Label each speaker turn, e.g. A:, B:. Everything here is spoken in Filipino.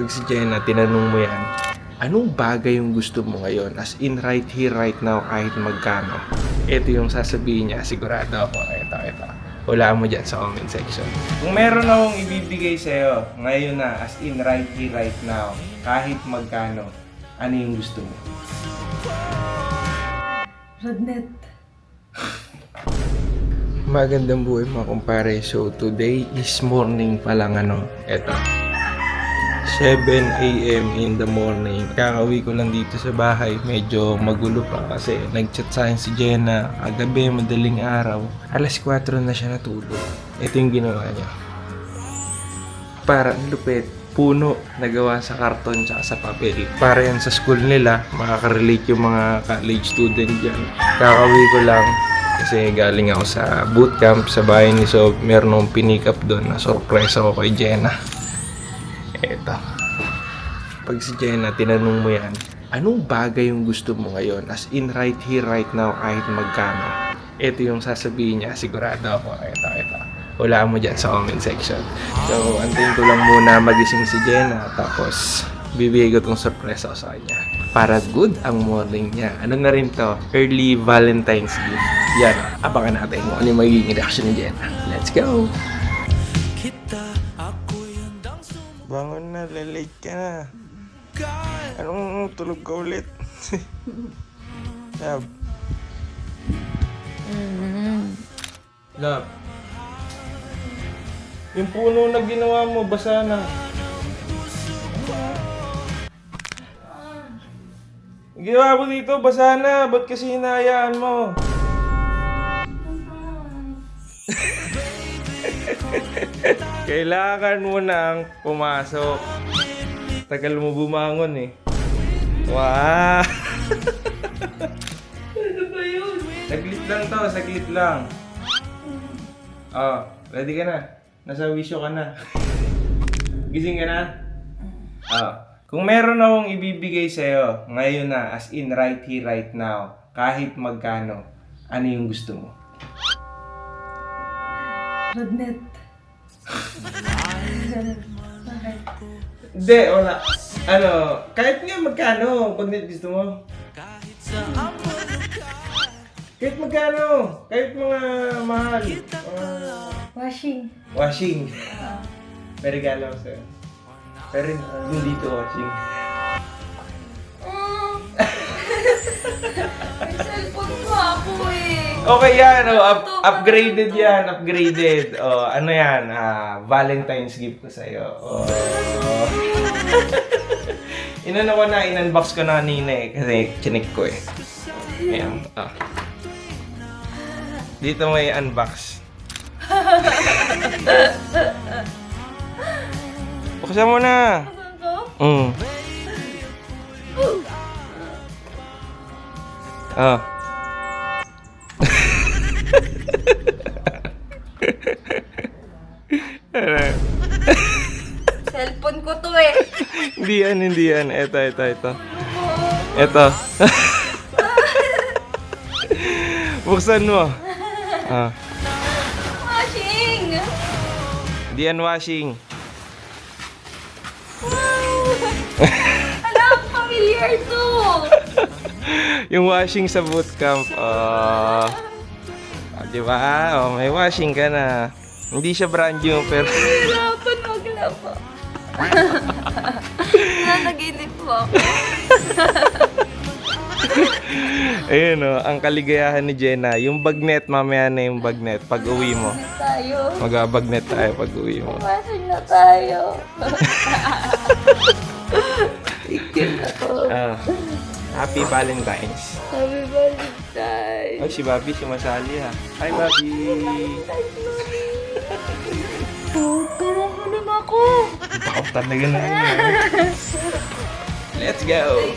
A: Pag si Jenna, tinanong mo yan, anong bagay yung gusto mo ngayon? As in, right here, right now, kahit magkano. Ito yung sasabihin niya, sigurado ako. Ito, ito. Wala mo dyan sa comment section. Kung meron akong ibibigay sa'yo, ngayon na, as in, right here, right now, kahit magkano, ano yung gusto mo?
B: Rodnet.
A: Magandang buhay mga kumpare. So today is morning pa lang ano. Eto. 7 a.m. in the morning. Kakauwi ko lang dito sa bahay. Medyo magulo pa kasi nag-chat sa akin si Jenna. Kagabi, madaling araw. Alas 4 na siya natulog. Ito yung ginawa niya. Para ang lupit. Puno na gawa sa karton tsaka sa papel. Para yan sa school nila. Makaka-relate yung mga college student dyan. Kakauwi ko lang. Kasi galing ako sa bootcamp sa bahay ni Sob. Meron akong pinick up doon na surprise ako kay Jenna. Eto. Pag si Jenna, tinanong mo yan, anong bagay yung gusto mo ngayon? As in, right here, right now, kahit magkano. Ito yung sasabihin niya, sigurado ako. Ito, ito. Wala mo dyan sa comment section. So, antayin ko lang muna magising si Jenna. Tapos, bibigay ko tong surprise ako sa kanya. Para good ang morning niya. Ano na rin to? Early Valentine's gift. Yan. Abangan natin kung ano yung magiging reaction ni Jenna. Let's go! Bangon na, lalate ka na. Anong tulog ka ulit? Love. Love. Yung puno na ginawa mo, basa na. Yung Ginawa mo dito, basa na. Ba't kasi hinayaan mo? Kailangan mo nang pumasok. Tagal mo bumangon eh. Wow!
B: Ano ba yun?
A: Saglit lang to, saglit lang. Oh, ready ka na? Nasa wisyo ka na. Gising ka na? Oh. Kung meron akong ibibigay sa'yo, ngayon na, as in right here, right now, kahit magkano, ano yung gusto mo?
B: Rodnet. Bakit?
A: Hindi, wala. Ano, kahit nga magkano, pag gusto mo. Kahit magkano, kahit mga mahal. Mga
B: Washing.
A: washing. May regalo ako sa'yo. Pero hindi dito washing.
B: May cellphone ko ako eh.
A: Okay yan, oh, up, upgraded yan, upgraded. Oh, ano yan, ah, Valentine's gift ko sa'yo. Oh. Inano ko na, in-unbox ko na kanina eh, kasi chinik ko eh. Ayan, ah. Dito may unbox. Buksan mo na.
B: Saan ko?
A: Mm. Ah.
B: Cellphone ko to eh.
A: Hindi yan, hindi yan. Ito, ito, ito. Ito. Buksan mo. Ah.
B: Washing!
A: Hindi yan washing.
B: Wow! Alam, familiar to!
A: Yung washing sa bootcamp. Oh. Ah, di ba? Oh, may washing ka na. Hindi siya brand new, pero...
B: Hirapan maglaba. Nanaginip po ako.
A: Ayun oh, ang kaligayahan ni Jenna. Yung bagnet, mamaya na yung bagnet. Pag uwi mo. Mag-bagnet tayo pag uwi mo.
B: Washing na tayo. Picture na to.
A: Ah. Happy Valentine's.
B: Happy Valentine.
A: Ay, si Bobby sumasali ha. Hi, Bobby.
B: Tulong mo naman ako.
A: Bakit talaga na yun. Let's go.